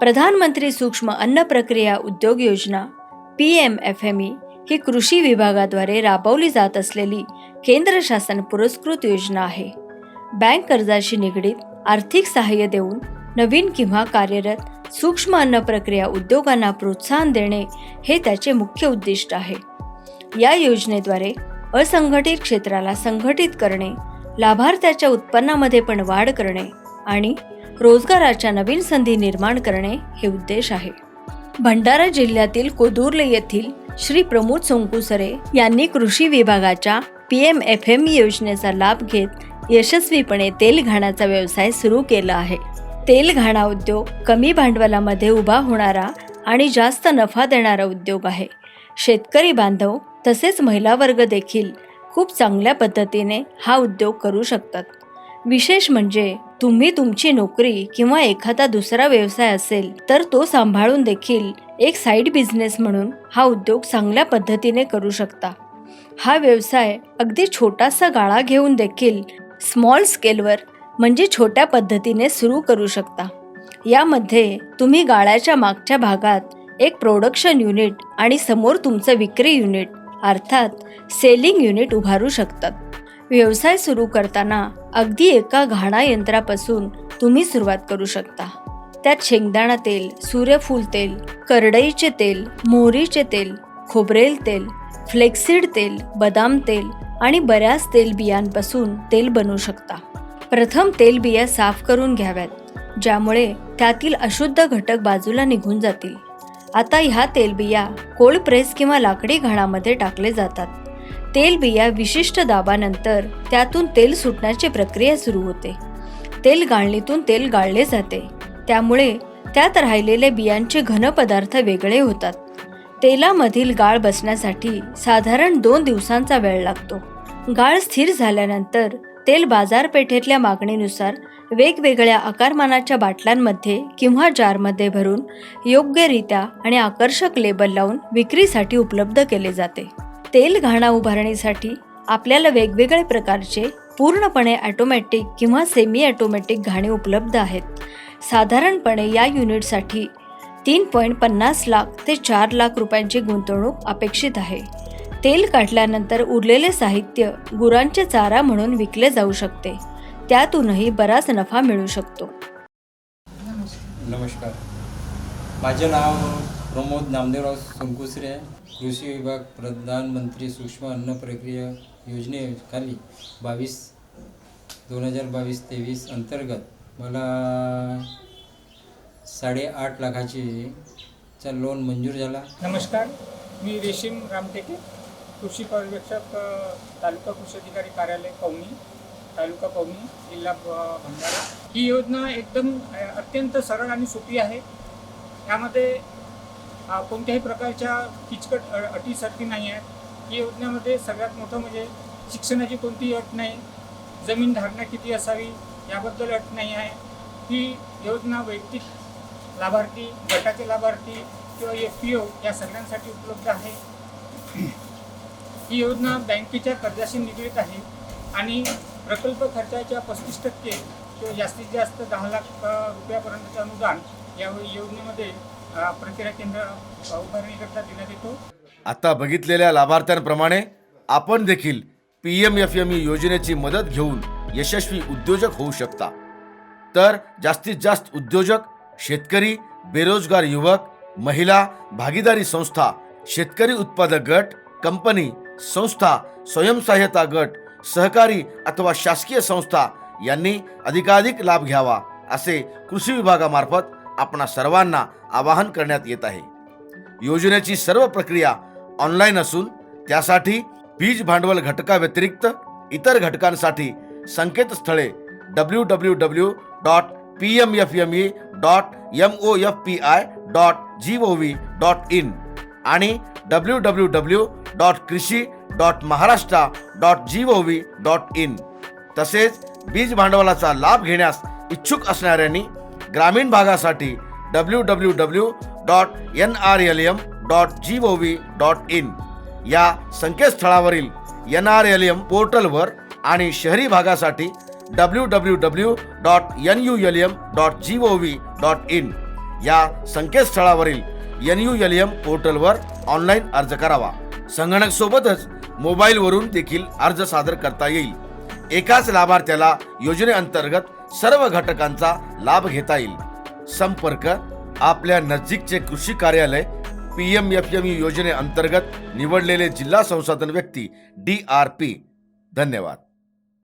प्रधानमंत्री सूक्ष्म अन्न प्रक्रिया उद्योग योजना P M F M E ही कृषी विभागाद्वारे राबवली जात असलेली केंद्र शासन पुरस्कृत योजना आहे. बँक कर्जाशी निगडीत आर्थिक सहाय्य देऊन नवीन किंवा कार्यरत सूक्ष्म अन्न प्रक्रिया उद्योगांना प्रोत्साहन देणे हे त्याचे मुख्य उद्दिष्ट आहे. या योजनेद्वारे असंघटित क्षेत्राला संघटित करणे लाभार्थ्याच्या उत्पन्नामध्ये पण वाढ करणे आणि रोजगाराच्या नवीन संधी निर्माण करणे हे उद्देश आहे. भंडारा जिल्ह्यातील कोदुर्ले येथील श्री प्रमोद सोंकुसरे यांनी कृषी विभागाच्या पी एम एफ एम योजनेचा लाभ घेत यशस्वीपणे तेल घाण्याचा व्यवसाय सुरू केला आहे. तेल घाणा उद्योग कमी भांडवलामध्ये उभा होणारा आणि जास्त नफा देणारा उद्योग आहे. शेतकरी बांधव तसेच महिला वर्ग देखील खूप चांगल्या पद्धतीने हा उद्योग करू शकतात. विशेष म्हणजे तुम्ही तुमची नोकरी किंवा एखादा दुसरा व्यवसाय असेल तर तो सांभाळून देखील एक साईड बिझनेस म्हणून हा उद्योग चांगल्या पद्धतीने करू शकता. हा व्यवसाय अगदी छोटासा गाळा घेऊन देखील स्मॉल स्केलवर म्हणजे छोट्या पद्धतीने सुरू करू शकता. यामध्ये तुम्ही गाळ्याच्या मागच्या भागात एक प्रोडक्शन युनिट आणि समोर तुमचं विक्री युनिट अर्थात सेलिंग युनिट उभारू शकतात. व्यवसाय सुरू करताना अगदी एका घाणा यंत्रापासून तुम्ही सुरुवात करू शकता. त्यात शेंगदाणा तेल सूर्यफूल तेल करडईचे तेल मोहरीचे तेल खोबरेल तेल फ्लेक्सिड तेल बदाम तेल आणि बऱ्याच तेल बियांपासून तेल बनवू शकता. प्रथम तेलबिया साफ करून घ्याव्यात ज्यामुळे त्यातील अशुद्ध घटक बाजूला निघून जातील. आता ह्या तेलबिया कोल्ड प्रेस किंवा लाकडी घाणामध्ये टाकले जातात. तेल बिया विशिष्ट दाबानंतर त्यातून तेल सुटण्याची प्रक्रिया सुरू होते. तेल गाळणीतून तेल गाळले जाते. त्यामुळे त्यात राहिलेले बियांचे घन पदार्थ वेगळे होतात. तेलामधील गाळ बसण्यासाठी साधारण दोन दिवसांचा वेळ लागतो. गाळ स्थिर झाल्यानंतर तेल बाजारपेठेतल्या मागणीनुसार वेगवेगळ्या आकारमानाच्या बाटल्यांमध्ये किंवा जारमध्ये भरून योग्यरित्या आणि आकर्षक लेबल लावून विक्रीसाठी उपलब्ध केले जाते. तेल घाणा उभारणीसाठी आपल्याला वेगवेगळे प्रकारचे पूर्णपणे ॲटोमॅटिक किंवा सेमी ॲटोमॅटिक घाणे उपलब्ध आहेत. साधारणपणे या युनिटसाठी तीन पॉईंट पन्नास लाख ते चार लाख रुपयांची गुंतवणूक अपेक्षित आहे. तेल काढल्यानंतर उरलेले साहित्य गुरांचे चारा म्हणून विकले जाऊ शकते. त्यातूनही बराच नफा मिळू शकतो. नमस्कार. माझे नाव प्रमोद नामदेवराव सोनकुसरे आहे कृषी विभाग प्रधानमंत्री सूक्ष्म अन्न प्रक्रिया योजनेखाली बावीस दोन हजार बावीस तेवीस अंतर्गत मला साडेआठ लाखाची चा लोन मंजूर झाला. नमस्कार मी रेशीम रामटेके कृषी पर्यवेक्षक तालुका कृषी अधिकारी कार्यालय पवनी तालुका पवनी जिल्हा भंडारा. ही योजना एकदम अत्यंत सरळ आणि सोपी आहे. यामध्ये कोणत्याही प्रकारच्या किचकट अटीसारखी नाही आहेत ही योजनेमध्ये सगळ्यात मोठं म्हणजे शिक्षणाची कोणतीही अट नाही. जमीन धारणा किती असावी याबद्दल अट नाही आहे. ही योजना वैयक्तिक लाभार्थी गटाचे लाभार्थी किंवा एफ पी ओ या सगळ्यांसाठी उपलब्ध आहे. ही योजना बँकेच्या कर्जाशी निगडीत आहे आणि प्रकल्प खर्चाच्या पस्तीस टक्के किंवा जास्तीत जास्त दहा लाख रुपयापर्यंतचे रुपयापर्यंतचं अनुदान या योजनेमध्ये प्रक्रिया केंद्र उभारणीकरता देण्यात येतो आता बघितलेल्या लाभार्थ्यांप्रमाणे आपण देखील P M F M E योजनेची मदत घेऊन यशस्वी उद्योजक होऊ शकता. तर जास्तीत जास्त उद्योजक शेतकरी बेरोजगार युवक महिला भागीदारी संस्था शेतकरी उत्पादक गट कंपनी संस्था स्वयंसहाय्यता गट सहकारी अथवा शासकीय संस्था यांनी अधिकाधिक लाभ घ्यावा असे कृषी विभागामार्फत आपणा सर्वांना आवाहन करण्यात येत आहे. योजनेची सर्व प्रक्रिया ऑनलाईन असून त्यासाठी बीज भांडवल घटकाव्यतिरिक्त इतर घटकांसाठी संकेतस्थळे W W W dot P M F M E dot M O F P I dot G O V dot in आणि W W W dot krishi dot Maharashtra dot G O V dot in तसेच बीज भांडवलाचा लाभ घेण्यास इच्छुक असणाऱ्यांनी ग्रामीण भागासाठी W W W dot N R L M dot G O V dot in या संकेतस्थळावरील एन आर एल एम पोर्टलवर आणि शहरी भागासाठी W W W dot N U L M dot G O V dot in या संकेतस्थळावरील N U L M पोर्टलवर online अर्ज करावा. संगणक सोबतच मोबाईलवरून देखील अर्ज सादर करता येईल. एकाच लाभार्थ्याला योजनेअंतर्गत सर्व घटकांचा लाभ घेता येईल. संपर्क आपल्या नजीकचे कृषी कार्यालय पी एम एफ एम योजनेअंतर्गत निवडलेले जिल्हा संसाधन व्यक्ती डी आर पी. धन्यवाद.